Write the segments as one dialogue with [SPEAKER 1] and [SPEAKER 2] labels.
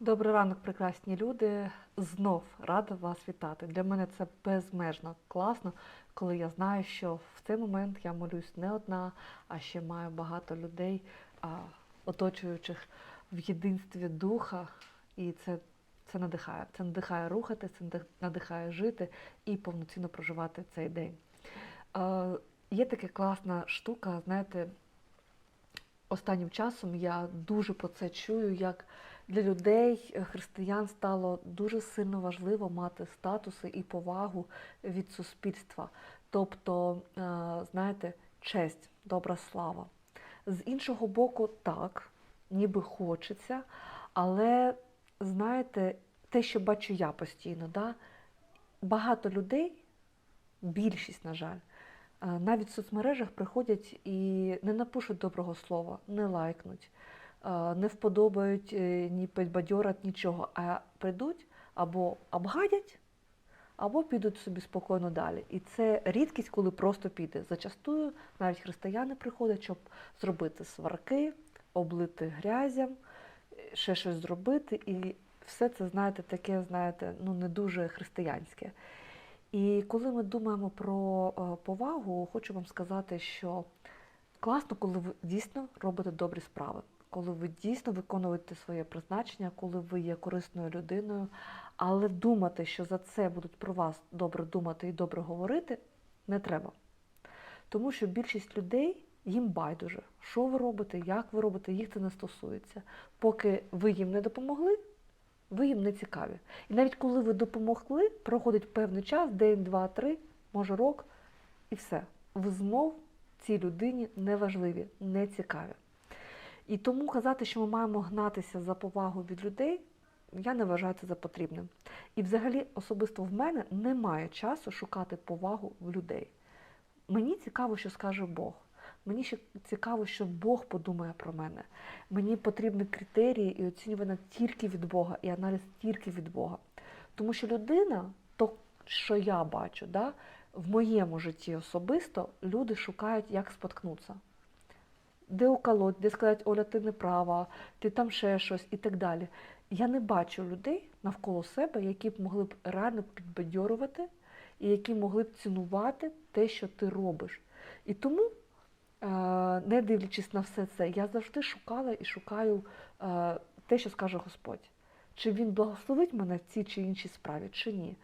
[SPEAKER 1] Добрий ранок, прекрасні люди. Знов рада вас вітати. Для мене це безмежно класно, коли я знаю, що в цей момент я молюсь не одна, а ще маю багато людей, оточуючих в єдинстві духа. І це, це надихає. Це надихає рухати, це надихає жити і повноцінно проживати цей день. Є така класна штука, знаєте, останнім часом я дуже про це чую, як для людей, е, християн, стало дуже сильно важливо мати статуси і повагу від суспільства. Тобто, е, знаєте, честь, добра слава. З іншого боку, так, ніби хочеться, але знаєте, те, що бачу я постійно, да, багато людей, більшість, на жаль, е, навіть в соцмережах приходять і не напишуть доброго слова, не лайкнуть, не вподобають, е, ні підбадьорять, нічого, а прийдуть або обгадять, або підуть собі спокійно далі. І це рідкість, коли просто піде. Зачастую навіть християни приходять, щоб зробити сварки, облити грязям, е, ще щось зробити. І все це, знаєте, таке, знаєте, ну не дуже християнське. І коли ми думаємо про е, повагу, хочу вам сказати, що класно, коли ви дійсно робите добрі справи, коли ви дійсно виконуєте своє призначення, коли ви є корисною людиною, але думати, що за це будуть про вас добре думати і добре говорити, не треба. Тому що більшість людей їм байдуже, що ви робите, як ви робите, їх це не стосується. Поки ви їм не допомогли, ви їм не цікаві. І навіть коли ви допомогли, проходить певний час, день, два, три, може рок, і все. Ви знов цій людині не важливі, не цікаві. І тому казати, що ми маємо гнатися за повагу від людей, я не вважаю це за потрібним. І взагалі особисто в мене немає часу шукати повагу в людей. Мені цікаво, що скаже Бог. Мені ще цікаво, що Бог подумає про мене. Мені потрібні критерії і оцінювання тільки від Бога, і аналіз тільки від Бога. Тому що людина, то, що я бачу, да, в моєму житті особисто люди шукають, як споткнутися. Де уколоть, де сказати, Оля, ти не права, ти там ще щось і так далі. Я не бачу людей навколо себе, які б могли б реально підбадьорувати і які могли б цінувати те, що ти робиш. І тому, е, не дивлячись на все це, я завжди шукала і шукаю е, те, що скаже Господь. Чи він благословить мене в цій чи іншій справі, чи ні.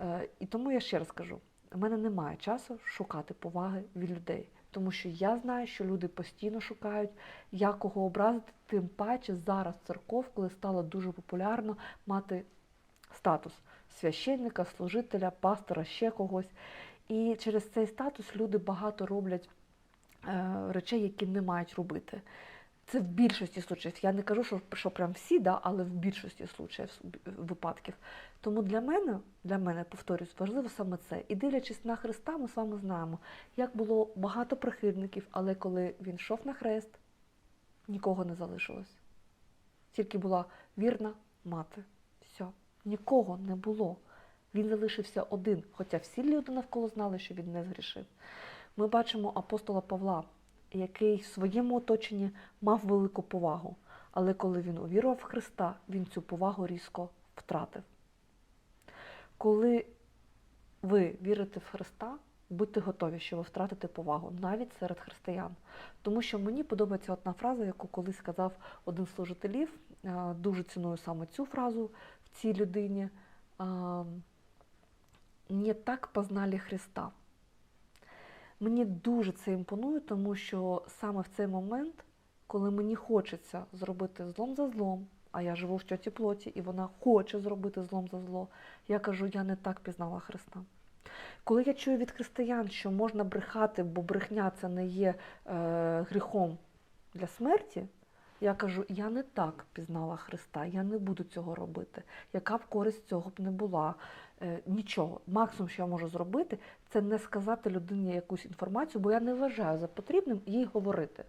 [SPEAKER 1] Е, І тому я ще раз кажу: у мене немає часу шукати поваги від людей. Тому що я знаю, що люди постійно шукають, як кого образити, тим паче зараз церков, коли стало дуже популярно мати статус священника, служителя, пастора, ще когось. І через цей статус люди багато роблять е, речей, які не мають робити. Це в більшості случаїв. Я не кажу, що, що прям всі, да, але в більшості случаїв випадків. Тому для мене, для мене, повторюсь, важливо саме це. І дивлячись на Христа, ми з вами знаємо, як було багато прихильників, але коли він йшов на хрест, нікого не залишилось. Тільки була вірна мати. Все, нікого не було. Він залишився один, хоча всі люди навколо знали, що він не згрішив. Ми бачимо апостола Павла, який в своєму оточенні мав велику повагу, але коли він увірував в Христа, він цю повагу різко втратив. Коли ви вірите в Христа, будьте готові, що ви втратите повагу навіть серед християн. Тому що мені подобається одна фраза, яку колись сказав один з служителів. Е, Дуже ціную саме цю фразу в цій людині. Не так познали Христа. Мені дуже це імпонує, тому що саме в цей момент, коли мені хочеться зробити злом за злом, а я живу в тьоті плоті, і вона хоче зробити злом за зло, я кажу, я не так пізнала Христа. Коли я чую від християн, що можна брехати, бо брехня це не є е, гріхом для смерті, я кажу, я не так пізнала Христа, я не буду цього робити. Яка б користь цього б не була? Е, нічого. Максимум, що я можу зробити, це не сказати людині якусь інформацію, бо я не вважаю за потрібним їй говорити.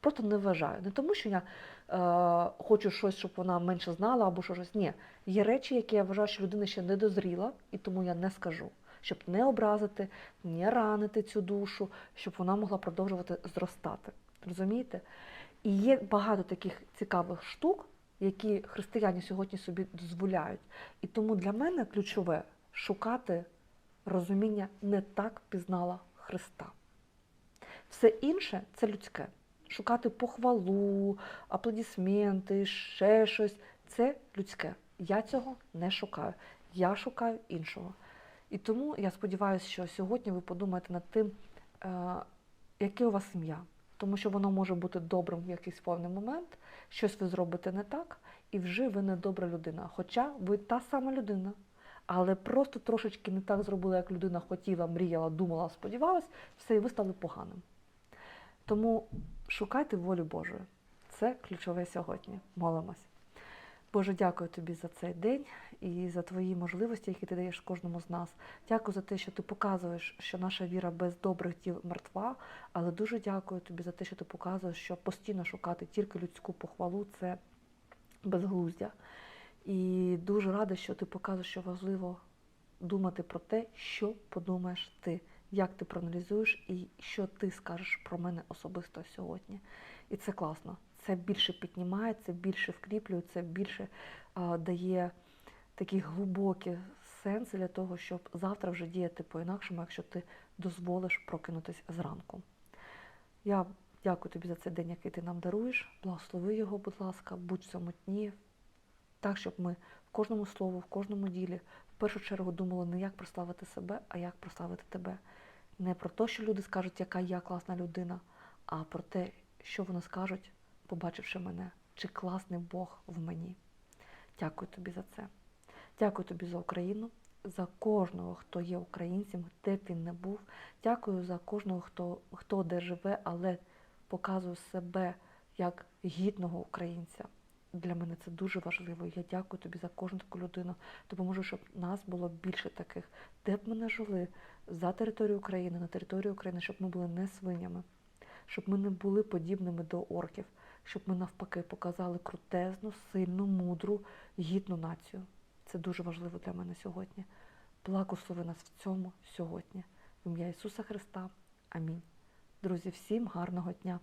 [SPEAKER 1] Просто не вважаю. Не тому, що я е, хочу щось, щоб вона менше знала або що щось. Ні. Є речі, які я вважаю, що людина ще не дозріла, і тому я не скажу. Щоб не образити, не ранити цю душу, щоб вона могла продовжувати зростати. Розумієте? І є багато таких цікавих штук, які християни сьогодні собі дозволяють. І тому для мене ключове шукати розуміння не так пізнала Христа. Все інше це людське. Шукати похвалу, аплодисменти, ще щось це людське. Я цього не шукаю. Я шукаю іншого. І тому я сподіваюся, що сьогодні ви подумаєте над тим, е, яке у вас ім'я. Тому що воно може бути добрим в якийсь певний момент, щось ви зробите не так, і вже ви не добра людина. Хоча ви та сама людина, але просто трошечки не так зробили, як людина хотіла, мріяла, думала, сподівалась, все, і ви стали поганим. Тому шукайте волю Божою. Це ключове сьогодні. Молимось. Боже, дякую тобі за цей день і за твої можливості, які ти даєш кожному з нас. Дякую за те, що ти показуєш, що наша віра без добрих діл мертва, але дуже дякую тобі за те, що ти показуєш, що постійно шукати тільки людську похвалу це безглуздя. І дуже рада, що ти показуєш, що важливо думати про те, що подумаєш ти, як ти проаналізуєш і що ти скажеш про мене особисто сьогодні. І це класно. Це більше піднімає, це більше вкріплює, це більше а, дає такі глибокі сенси для того, щоб завтра вже діяти по-інакшому, якщо ти дозволиш прокинутися зранку. Я дякую тобі за цей день, який ти нам даруєш. Благослови його, будь ласка, будь дні, так, щоб ми в кожному слову, в кожному ділі в першу чергу думали не як прославити себе, а як прославити тебе. Не про те, що люди скажуть, яка я класна людина, а про те, що вони скажуть, побачивши мене, чи класний Бог в мені. Дякую тобі за це. Дякую тобі за Україну, за кожного, хто є українцем, де б він не був. Дякую за кожного, хто, хто де живе, але показує себе як гідного українця. Для мене це дуже важливо. Я дякую тобі за кожну таку людину. Допоможу, щоб нас було більше таких, де б ми не жили за територію України, на території України, щоб ми були не свинями, щоб ми не були подібними до орків, щоб ми навпаки показали крутезну, сильну, мудру, гідну націю. Це дуже важливо для мене сьогодні. Благослови нас в цьому сьогодні. В ім'я Ісуса Христа. Амінь. Друзі, всім гарного дня!